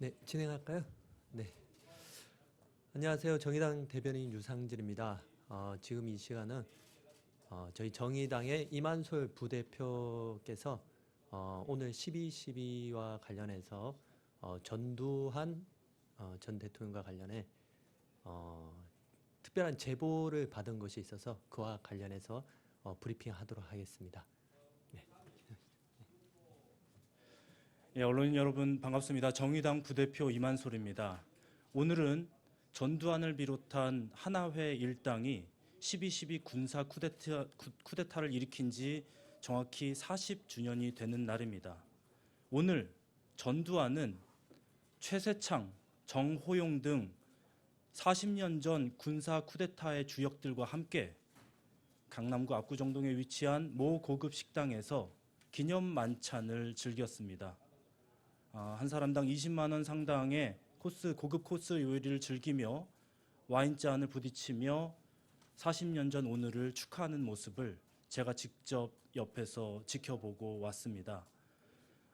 네, 진행할까요? 네. 안녕하세요. 정의당 대변인 유상진입니다. 어, 지금 이 시간은 어, 저희 정의당의 이만솔 부대표께서 어, 오늘 12.12와 관련해서 어, 전두환 어, 전 대통령과 관련해 어, 특별한 제보를 받은 것이 있어서 그와 관련해서 어, 브리핑하도록 하겠습니다. 예, 언론인 여러분 반갑습니다. 정의당 부대표 이만솔입니다. 오늘은 전두환을 비롯한 하나회 일당이 12.12 군사 쿠데타, 쿠- 쿠데타를 일으킨 지 정확히 40주년이 되는 날입니다. 오늘 전두환은 최세창, 정호용 등 40년 전 군사 쿠데타의 주역들과 함께 강남구 압구정동에 위치한 모 고급 식당에서 기념 만찬을 즐겼습니다. 아, 한 사람당 20만 원 상당의 코스 고급 코스 요리를 즐기며 와인잔을 부딪히며 40년 전 오늘을 축하하는 모습을 제가 직접 옆에서 지켜보고 왔습니다.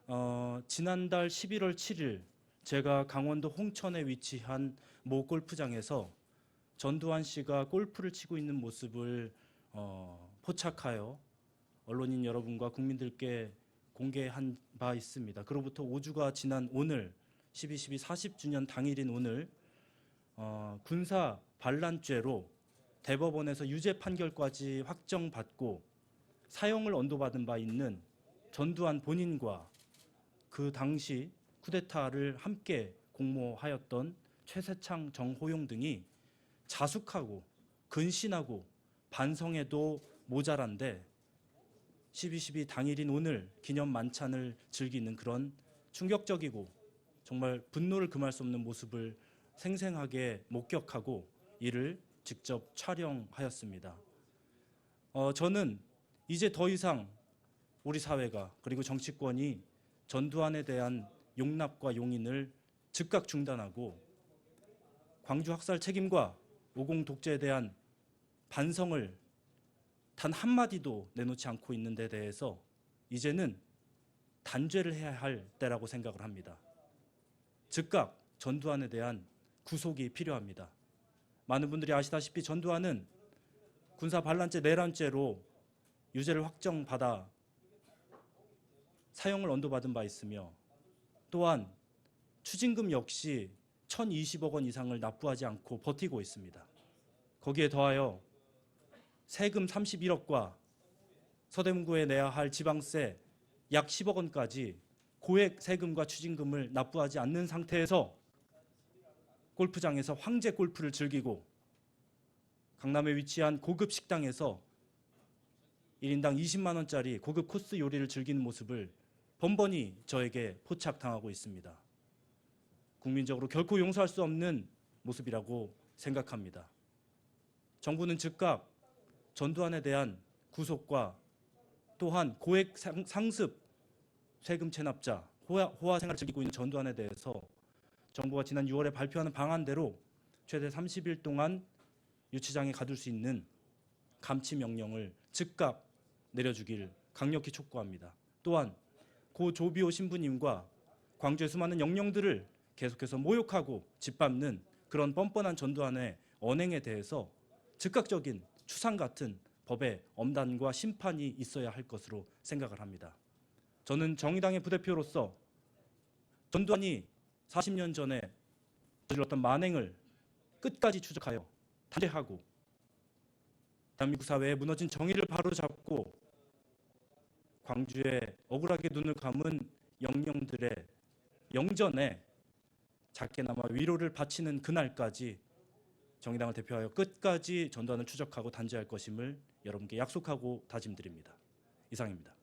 어, 지난달 11월 7일 제가 강원도 홍천에 위치한 모 골프장에서 전두환 씨가 골프를 치고 있는 모습을 어, 포착하여 언론인 여러분과 국민들께 공개한 바 있습니다. 그로부터 5주가 지난 오늘 12.12 40주년 당일인 오늘 어, 군사 반란죄로 대법원에서 유죄 판결까지 확정받고 사형을 언도받은 바 있는 전두환 본인과 그 당시 쿠데타를 함께 공모하였던 최세창, 정호용 등이 자숙하고 근신하고 반성해도 모자란데 12.12 당일인 오늘 기념 만찬을 즐기는 그런 충격적이고 정말 분노를 금할 수 없는 모습을 생생하게 목격하고 이를 직접 촬영하였습니다. 어, 저는 이제 더 이상 우리 사회가 그리고 정치권이 전두환에 대한 용납과 용인을 즉각 중단하고 광주 학살 책임과 오공 독재에 대한 반성을 단 한마디도 내놓지 않고 있는 데 대해서 이제는 단죄를 해야 할 때라고 생각을 합니다. 즉각 전두환에 대한 구속이 필요합니다. 많은 분들이 아시다시피 전두환은 군사 반란죄 내란죄로 유죄를 확정받아 사형을 언도받은 바 있으며 또한 추징금 역시 1,020억 원 이상을 납부하지 않고 버티고 있습니다. 거기에 더하여 세금 31억과 서대문구에 내야 할 지방세 약 10억 원까지 고액 세금과 추징금을 납부하지 않는 상태에서 골프장에서 황제 골프를 즐기고 강남에 위치한 고급 식당에서 1인당 20만 원짜리 고급 코스 요리를 즐기는 모습을 번번이 저에게 포착당하고 있습니다. 국민적으로 결코 용서할 수 없는 모습이라고 생각합니다. 정부는 즉각 전두환에 대한 구속과 또한 고액 상- 상습 세금 체납자 호화, 호화 생활을 즐기고 있는 전두환에 대해서 정부가 지난 6월에 발표하는 방안대로 최대 30일 동안 유치장에 가둘 수 있는 감치 명령을 즉각 내려주길 강력히 촉구합니다. 또한 고 조비오 신부님과 광주의 수많은 영령들을 계속해서 모욕하고 짓밟는 그런 뻔뻔한 전두환의 언행에 대해서 즉각적인 추상 같은 법의 엄단과 심판이 있어야 할 것으로 생각을 합니다. 저는 정의당의 부대표로서 전두환이 40년 전에 저질렀던 만행을 끝까지 추적하여 단죄하고 대한민국 사회에 무너진 정의를 바로잡고 광주에 억울하게 눈을 감은 영령들의 영전에 작게나마 위로를 바치는 그날까지 정의당을 대표하여 끝까지 전두환을 추적하고 단죄할 것임을 여러분께 약속하고 다짐드립니다. 이상입니다.